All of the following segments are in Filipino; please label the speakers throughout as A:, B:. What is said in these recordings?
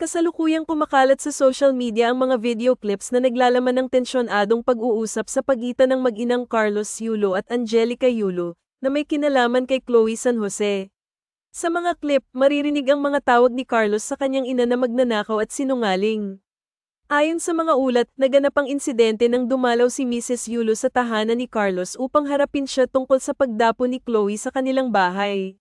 A: Kasalukuyang kumakalat sa social media ang mga video clips na naglalaman ng tensyonadong pag-uusap sa pagitan ng mag-inang Carlos Yulo at Angelica Yulo, na may kinalaman kay Chloe San Jose. Sa mga clip, maririnig ang mga tawag ni Carlos sa kanyang ina na magnanakaw at sinungaling. Ayon sa mga ulat, naganap ang insidente nang dumalaw si Mrs. Yulo sa tahanan ni Carlos upang harapin siya tungkol sa pagdapo ni Chloe sa kanilang bahay.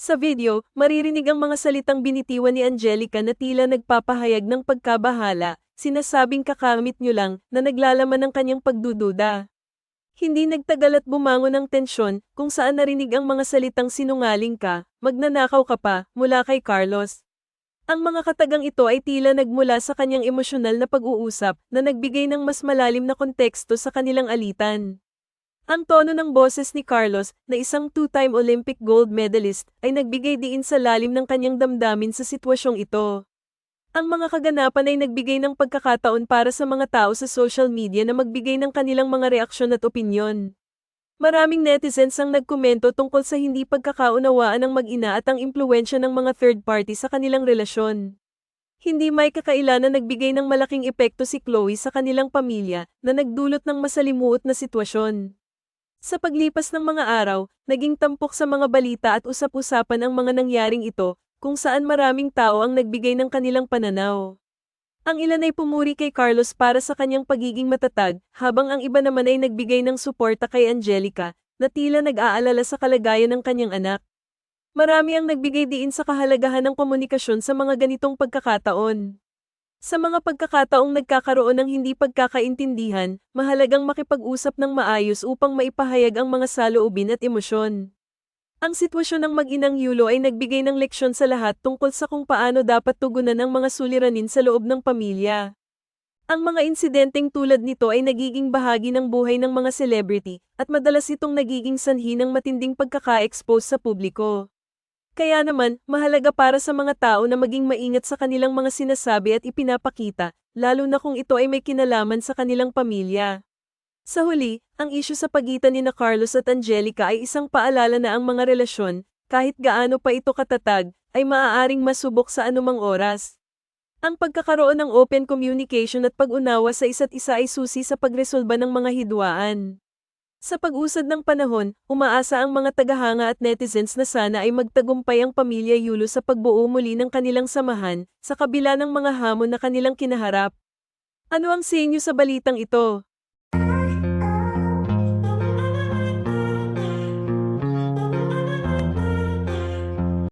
A: Sa video, maririnig ang mga salitang binitiwan ni Angelica na tila nagpapahayag ng pagkabahala, sinasabing kakamit nyo lang na naglalaman ng kanyang pagdududa. Hindi nagtagal at bumangon ang tensyon kung saan narinig ang mga salitang sinungaling ka, magnanakaw ka pa, mula kay Carlos. Ang mga katagang ito ay tila nagmula sa kanyang emosyonal na pag-uusap na nagbigay ng mas malalim na konteksto sa kanilang alitan. Ang tono ng boses ni Carlos, na isang two-time Olympic gold medalist, ay nagbigay diin sa lalim ng kanyang damdamin sa sitwasyong ito. Ang mga kaganapan ay nagbigay ng pagkakataon para sa mga tao sa social media na magbigay ng kanilang mga reaksyon at opinyon. Maraming netizens ang nagkomento tungkol sa hindi pagkakaunawaan ng mag-ina at ang impluensya ng mga third party sa kanilang relasyon. Hindi may kakaila na nagbigay ng malaking epekto si Chloe sa kanilang pamilya na nagdulot ng masalimuot na sitwasyon. Sa paglipas ng mga araw, naging tampok sa mga balita at usap-usapan ang mga nangyaring ito, kung saan maraming tao ang nagbigay ng kanilang pananaw. Ang ilan ay pumuri kay Carlos para sa kanyang pagiging matatag, habang ang iba naman ay nagbigay ng suporta kay Angelica, na tila nag-aalala sa kalagayan ng kanyang anak. Marami ang nagbigay diin sa kahalagahan ng komunikasyon sa mga ganitong pagkakataon. Sa mga pagkakataong nagkakaroon ng hindi pagkakaintindihan, mahalagang makipag-usap ng maayos upang maipahayag ang mga saloobin at emosyon. Ang sitwasyon ng mag-inang Yulo ay nagbigay ng leksyon sa lahat tungkol sa kung paano dapat tugunan ang mga suliranin sa loob ng pamilya. Ang mga insidenteng tulad nito ay nagiging bahagi ng buhay ng mga celebrity, at madalas itong nagiging sanhi ng matinding pagkaka-expose sa publiko. Kaya naman, mahalaga para sa mga tao na maging maingat sa kanilang mga sinasabi at ipinapakita, lalo na kung ito ay may kinalaman sa kanilang pamilya. Sa huli, ang isyu sa pagitan ni na Carlos at Angelica ay isang paalala na ang mga relasyon, kahit gaano pa ito katatag, ay maaaring masubok sa anumang oras. Ang pagkakaroon ng open communication at pag-unawa sa isa't isa ay susi sa pagresolba ng mga hidwaan. Sa pag-usad ng panahon, umaasa ang mga tagahanga at netizens na sana ay magtagumpay ang pamilya Yulo sa pagbuo muli ng kanilang samahan, sa kabila ng mga hamon na kanilang kinaharap. Ano ang sa inyo sa balitang ito?